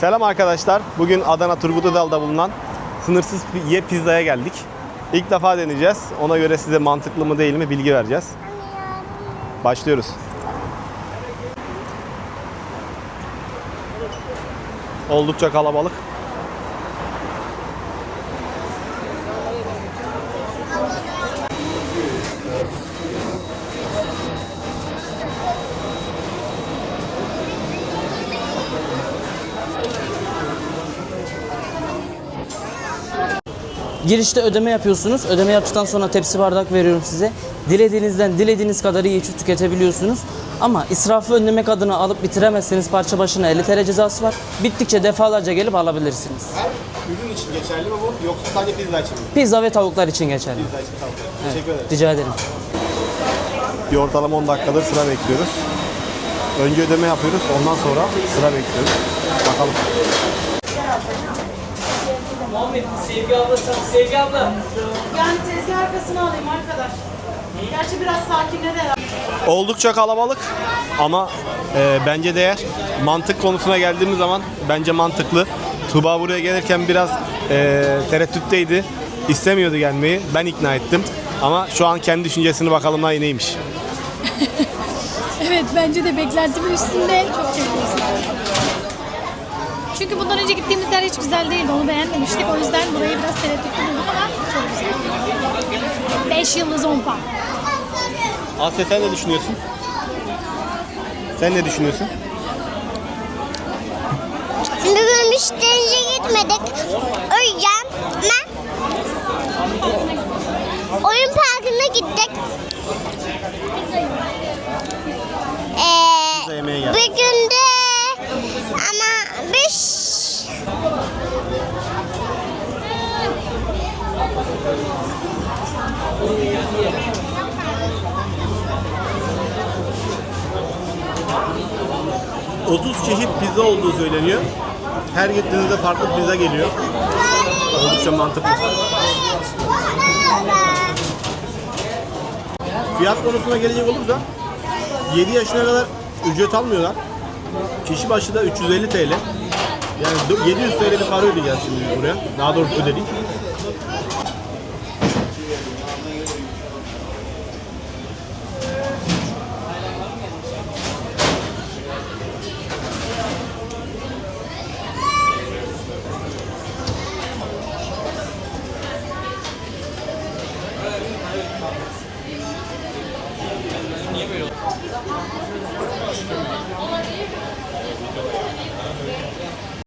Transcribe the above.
Selam arkadaşlar. Bugün Adana Turgut Özal'da bulunan sınırsız ye pizzaya geldik. İlk defa deneyeceğiz. Ona göre size mantıklı mı değil mi bilgi vereceğiz. Başlıyoruz. Oldukça kalabalık. Girişte ödeme yapıyorsunuz. Ödeme yaptıktan sonra tepsi bardak veriyorum size. Dilediğinizden dilediğiniz kadar yiyip tüketebiliyorsunuz. Ama israfı önlemek adına alıp bitiremezseniz parça başına 50 TL cezası var. Bittikçe defalarca gelip alabilirsiniz. Her ürün için geçerli mi bu yoksa sadece pizza için mi? Pizza ve tavuklar için geçerli. Pizza için tamam. Teşekkür ederim. Rica ederim. Bir ortalama 10 dakikadır sıra bekliyoruz. Önce ödeme yapıyoruz, ondan sonra sıra bekliyoruz. Bakalım. Sevgi abla, Sevgi abla. Yani tezgah arkasına alayım arkadaş. Gerçi biraz sakinledi herhalde. Oldukça kalabalık ama e, bence değer. Mantık konusuna geldiğimiz zaman bence mantıklı. Tuba buraya gelirken biraz e, tereddütteydi. İstemiyordu gelmeyi. Ben ikna ettim. Ama şu an kendi düşüncesini bakalım daha neymiş. Evet bence de beklentimin üstünde çok çekiyorsun. Çünkü bundan önce gittiğimiz yer hiç güzel değildi. Onu beğenmemiştik. O yüzden burayı biraz tereddütlü bulduk ama çok güzel. 5 yıldız 10 puan. Asya sen ne düşünüyorsun? Sen ne düşünüyorsun? Bugün müşteriye gitmedik. O yüzden ben oyun parkına gittik. Ee, Pizza yemeye geldik. bir günde ama biz Ee, 30 çeşit pizza olduğu söyleniyor. Her gittiğinizde farklı pizza geliyor. Oldukça mantıklı. Fiyat konusuna gelecek olursa 7 yaşına kadar ücret almıyorlar. Kişi başı da 350 TL. Yani dö- 700 TL bir para ödeyeceğiz şimdi buraya. Daha doğrusu ödedik.